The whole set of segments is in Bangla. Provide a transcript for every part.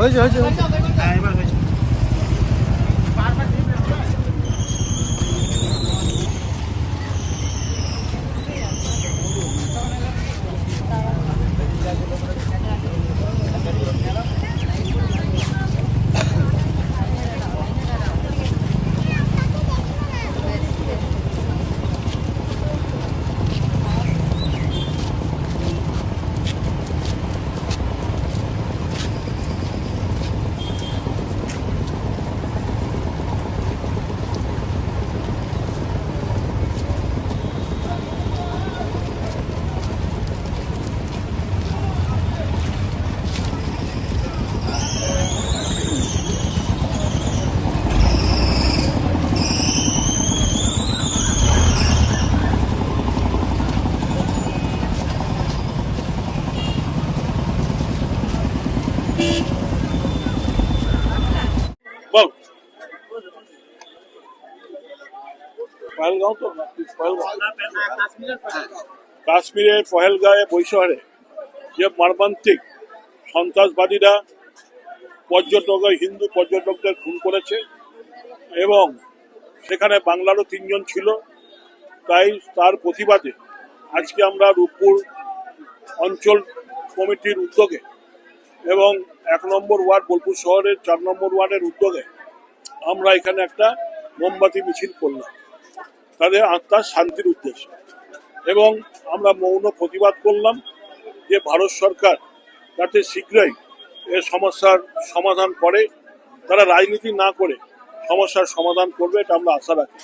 而且而且而且 বল পহেলগাঁও তো? কাশ্মীরের পহেলগাঁয়ে বৈশহরে যে মর্মান্তিক সন্ত্রাসবাদীরা পর্যটক, হিন্দু পর্যটকদের খুন করেছে এবং সেখানে বাংলারও তিনজন ছিল, তাই তার প্রতিবাদে আজকে আমরা রূপপুর অঞ্চল কমিটির উদ্যোগে এবং এক নম্বর ওয়ার্ড বোলপুর শহরের চার নম্বর ওয়ার্ডের উদ্যোগে আমরা এখানে একটা মোমবাতি মিছিল করলাম। তাদের আত্মার শান্তির উদ্দেশ্যে। এবং আমরা মৌন প্রতিবাদ করলাম যে ভারত সরকার যাতে শীঘ্রই এ সমস্যার সমাধান করে, তারা রাজনীতি না করে সমস্যার সমাধান করবে এটা আমরা আশা রাখি।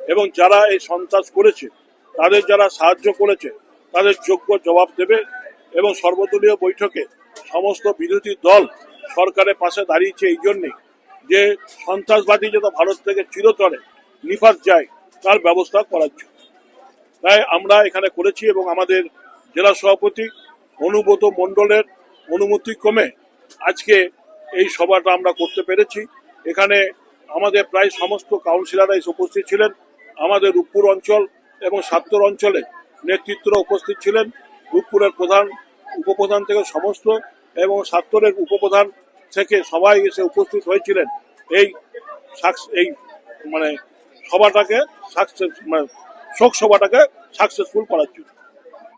এবং যারা এই সন্ত্রাস করেছে, তাদের যারা সাহায্য করেছে, তাদের যোগ্য জবাব দেবে এবং সর্বদলীয় বৈঠকে সমস্ত বিরোধী দল সরকারের পাশে দাঁড়িয়েছে এই জন্যে যে সন্ত্রাসবাদী যাতে ভারত থেকে চিরতরে নিফাত যায়, তার ব্যবস্থা করার জন্য। তাই আমরা এখানে করেছি এবং আমাদের জেলা সভাপতি অনুব্রত মণ্ডলের অনুমতি ক্রমে আজকে এই সভাটা আমরা করতে পেরেছি। এখানে আমাদের প্রায় সমস্ত কাউন্সিলররা উপস্থিত ছিলেন। আমাদের রূপপুর অঞ্চল এবং সাত্তর অঞ্চলে নেতৃত্ব উপস্থিত ছিলেন। রূপপুরের প্রধান, উপপ্রধান থেকে সমস্ত এবং সাত্তরের উপপ্রধান থেকে সবাই এসে উপস্থিত হয়েছিলেন। এই এই মানে সভাটাকে সাকসেস মানে শোক সভাটাকে সাকসেসফুল করার জন্য।